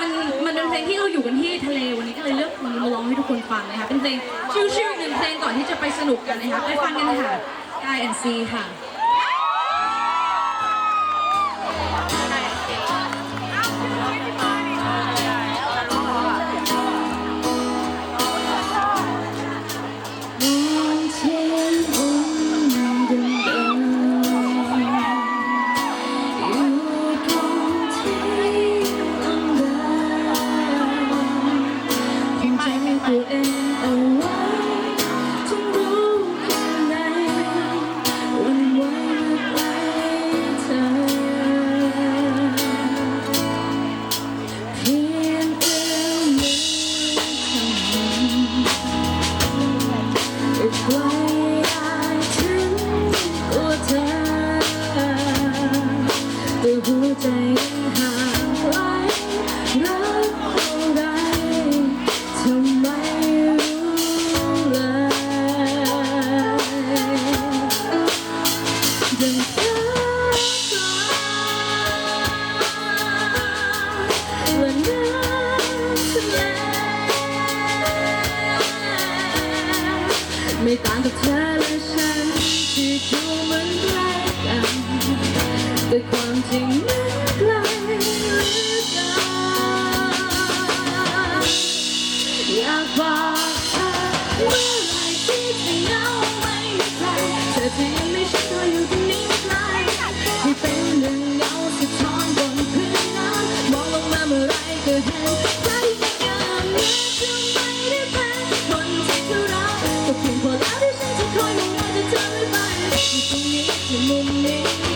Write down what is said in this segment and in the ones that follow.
มันมันเป็นเพลงที่เราอยู่กันที่ทะเลวันนี้ก็เลยเลือกเพลงนี้มาร้องให้ทุกคนฟังนะคะเป็นเพลงชิลๆหนึ่งเพลงก่อนที่จะไปสนุกกันนะคะไปฟังกันค่ะ Sky and Sea ค่ะ บอกเธอเมื่อไหรที่เธอเหงาไม่มีใครเธอจะยังไม่ฉันก็อยู่ตรงนี้ไม่ไกลให้เป็นหนึ่งเงาสะท้อนบนพื้นน้ำมองลงมาเมื่อไรก็เห็นใครที่ามเมื่อจะไม่ได้เป็นคนที่เธอรักก็เพียงพอแล้วที่ฉันจะคอยมองว่าแต่เธอไม่ไปอยู่ตรงนี้ที่มุมนี้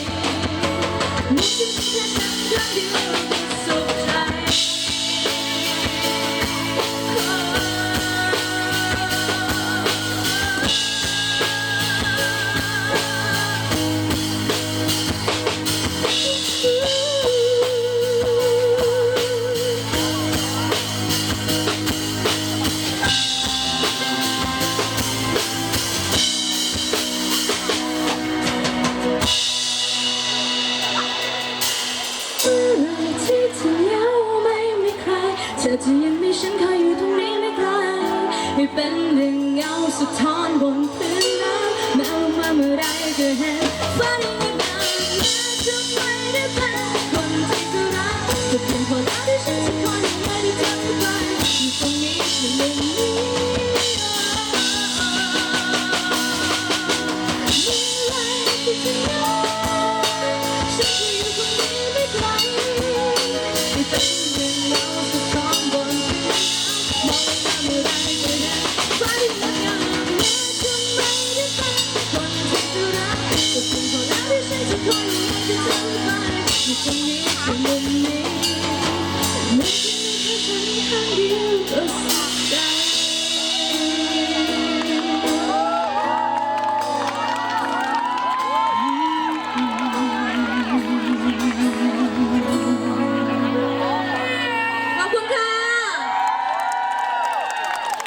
คว เธอจะยังมีฉันคอยอยู่ตรงนี้ไม่ไกลให้เป็นหนึ่งเงาสะท้อนบนพื้นน้ำแม้ว่ามาเมื่อไรก็เห็นฟ้า